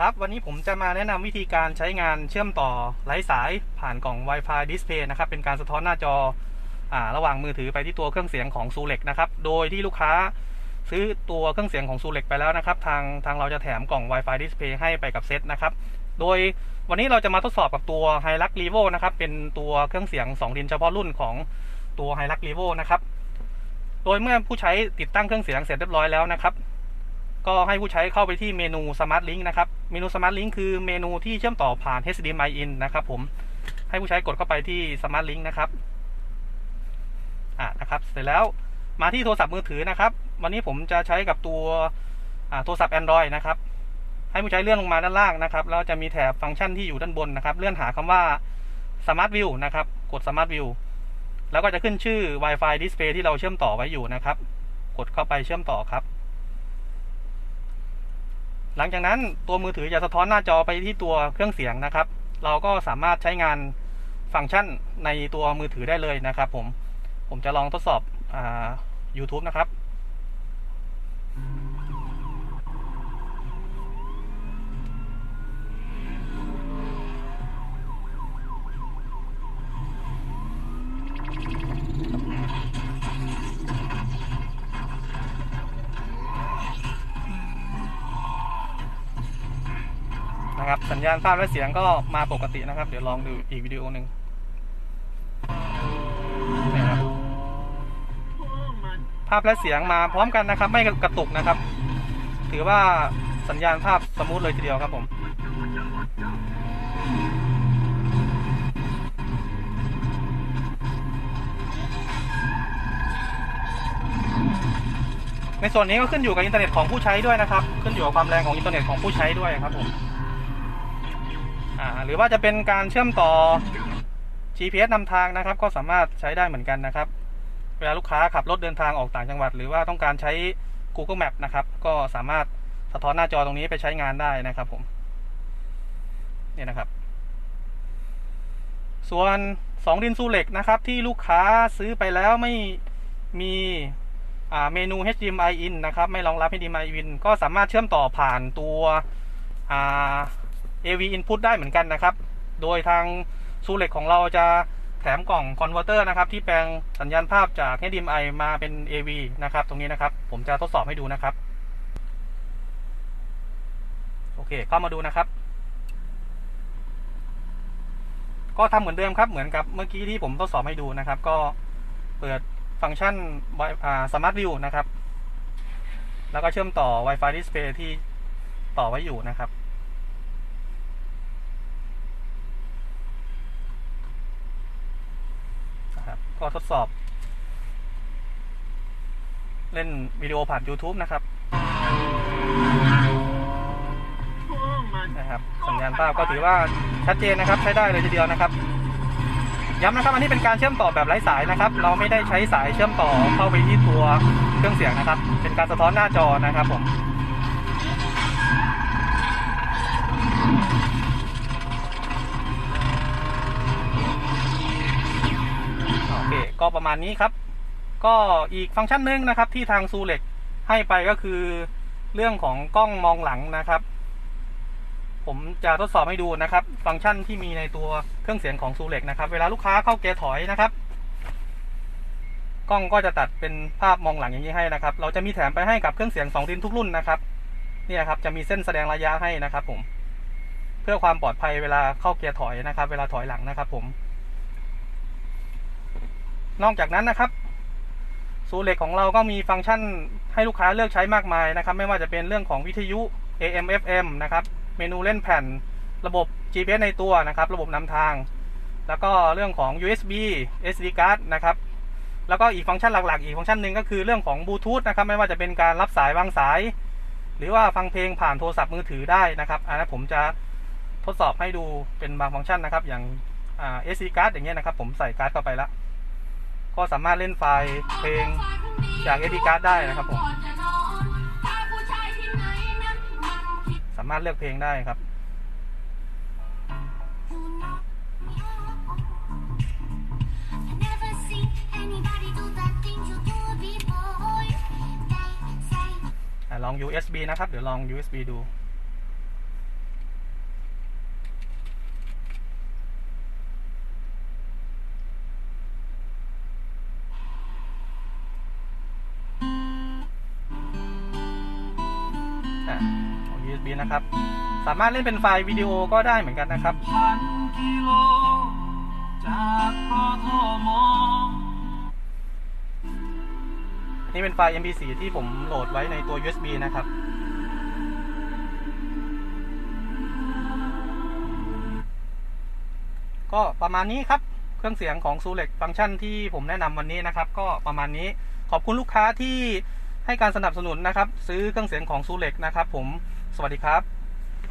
ครับวันนี้ผมจะมาแนะนำวิธีการใช้งานเชื่อมต่อไร้สายผ่านกล่อง Wi-Fi Display นะครับ เป็นการสะท้อนหน้าจออระหว่างมือถือไปที่ตัวเครื่องเสียงของ s u l e x นะครับ โดยที่ลูกค้าซื้อตัวเครื่องเสียงของ s u l e x ไปแล้วนะครับ ทางทางเราจะแถมกล่อง Wi-Fi Display ให้ไปกับเซตนะครับ โดยวันนี้เราจะมาทดสอบกับตัว h i l u x r e v o นะครับ เป็นตัวเครื่องเสียง2ดินเฉพาะรุ่นของตัว h i l u x r e v o นะครับ โดยเมื่อผู้ใช้ติดตั้งเครื่องเสียงเสร็จเรียบร้อยแล้วนะครับ ก็ให้ผู้ใช้เข้าไปที่เมนู Smart Link นะครับ เมนู Smart Link คือเมนูที่เชื่อมต่อผ่าน HDMI in นะครับผม ให้ผู้ใช้กดเข้าไปที่ Smart Link นะครับ อ่านะครับ เสร็จแล้วมาที่โทรศัพท์มือถือนะครับ วันนี้ผมจะใช้กับตัวโทรศัพท์ Android นะครับ ให้ผู้ใช้เลื่อนลงมาด้านล่างนะครับแล้วจะมีแถบฟังก์ชันที่อยู่ด้านบนนะครับ เลื่อนหาคำว่า Smart View นะครับ กด Smart View แล้วก็จะขึ้นชื่อ Wi-Fi Display ที่เราเชื่อมต่อไว้อยู่นะครับ กดเข้าไปเชื่อมต่อครับ หลังจากนั้นตัวมือถือจะสะท้อนหน้าจอไปที่ตัวเครื่องเสียงนะครับ เราก็สามารถใช้งานฟังก์ชันในตัวมือถือได้เลยนะครับ ผม ผมจะลองทดสอบอ YouTube นะครับ นะครับ สัญญาณภาพและเสียงก็มาปกตินะครับ เดี๋ยวลองดูอีกวิดีโอหนึ่งนี่ครับภาพและเสียงมาพร้อมกันนะครับ ไม่กระตุกนะครับ ถือว่าสัญญาณภาพสมูทเลยทีเดียวครับผมในส่วนนี้ก็ขึ้นอยู่กับอินเทอร์เน็ตของผู้ใช้ด้วยนะครับ ขึ้นอยู่กับความแรงของอินเทอร์เน็ตของผู้ใช้ด้วยครับผม อ่าหรือว่าจะเป็นการเชื่อมต่อ GPS นำทางนะครับ ก็สามารถใช้ได้เหมือนกันนะครับ เวลาลูกค้าขับรถเดินทางออกต่างจังหวัด หรือว่าต้องการใช้ Google Map นะครับ ก็สามารถสะท้อนหน้าจอตรงนี้ไปใช้งานได้นะครับผมเนี่ยนะครับ ส่วน2ดินซูเล็กนะครับ ที่ลูกค้าซื้อไปแล้วไม่มีเมนู HDMI in นะครับ ไม่รองรับ HDMI in ก็สามารถเชื่อมต่อผ่านตัว AV input ได้เหมือนกันนะครับ โดยทางซูเล็กของเราจะแถมกล่องคอนเวอร์เตอร์นะครับ ที่แปลงสัญญาณภาพจาก HDMI มาเป็น AV นะครับ ตรงนี้นะครับ ผมจะทดสอบให้ดูนะครับ โอเค เข้ามาดูนะครับ ก็ทำเหมือนเดิมครับ เหมือนกับเมื่อกี้ที่ผมทดสอบให้ดูนะครับ ก็เปิดฟังก์ชันอ่า Smart View นะครับ แล้วก็เชื่อมต่อ Wi-Fi Display ที่ต่อไว้อยู่นะครับ นะครับ ก็ทดสอบ เล่นวิดีโอผ่าน YouTube นะครับนะครับสัญญาณภาพก็ถือว่าชัดเจนนะครับ ใช้ได้เลยทีเดียวนะครับ ย้ำนะครับอันนี้เป็นการเชื่อมต่อแบบไร้สายนะครับ เราไม่ได้ใช้สายเชื่อมต่อเข้าไปที่ตัวเครื่องเสียงนะครับ เป็นการสะท้อนหน้าจอนะครับผม โอเค ก็ประมาณนี้ครับ ก็อีกฟังก์ชันหนึ่งนะครับ ที่ทางซูเล็กให้ไปก็คือเรื่องของกล้องมองหลังนะครับ ผมจะทดสอบให้ดูนะครับ ฟังก์ชันที่มีในตัวเครื่องเสียงของซูเล็กนะครับ เวลาลูกค้าเข้าเกียร์ถอยนะครับ กล้องก็จะตัดเป็นภาพมองหลังอย่างนี้ให้นะครับ เราจะมีแถมไปให้กับเครื่องเสียง2ดินทุกรุ่นนะครับเนี่ยครับจะมีเส้นแสดงระยะให้นะครับ ผม เพื่อความปลอดภัยเวลาเข้าเกียร์ถอยนะครับ เวลาถอยหลังนะครับ ผม นอกจากนั้นนะครับซูเล็กของเราก็มีฟังก์ชันให้ลูกค้าเลือกใช้มากมายนะครับ ไม่ว่าจะเป็นเรื่องของวิทยุ AM FM นะครับเมนูเล่นแผ่นระบบ GPS ในตัวนะครับ ระบบนำทาง แล้วก็เรื่องของ USB SD card นะครับ แล้วก็อีกฟังก์ชันหลักๆ อีกฟังก์ชันหนึ่งก็คือเรื่องของบลูทูธนะครับ ไม่ว่าจะเป็นการรับสายวางสาย หรือว่าฟังเพลงผ่านโทรศัพท์มือถือได้นะครับอันนั้ผมจะทดสอบให้ดูเป็นบางฟังก์ชันนะครับ อย่างอ SD card อย่างเงี้ยนะครับ ผมใส่การ์ดเข้าไปแล้ว ก็สามารถเล่นไฟล์เพลงจาก SD card ได้นะครับผม สามารถเลือกเพลงได้ครับ ลอง USB นะครับ เดี๋ยวลอง USB ดู USB นะครับ สามารถเล่นเป็นไฟล์วิดีโอก็ได้เหมือนกันนะครับนี่เป็นไฟล์ MP4 ที่ผมโหลดไว้ในตัว USB นะครับก็ประมาณนี้ครับ เครื่องเสียงของ s u l e x ฟังก์ชันที่ผมแนะนำวันนี้นะครับ ก็ประมาณนี้ขอบคุณลูกค้าที่ให้การสนับสนุนนะครับ ซื้อเครื่องเสียงของ s u l e x นะครับผม สวัสดีครับ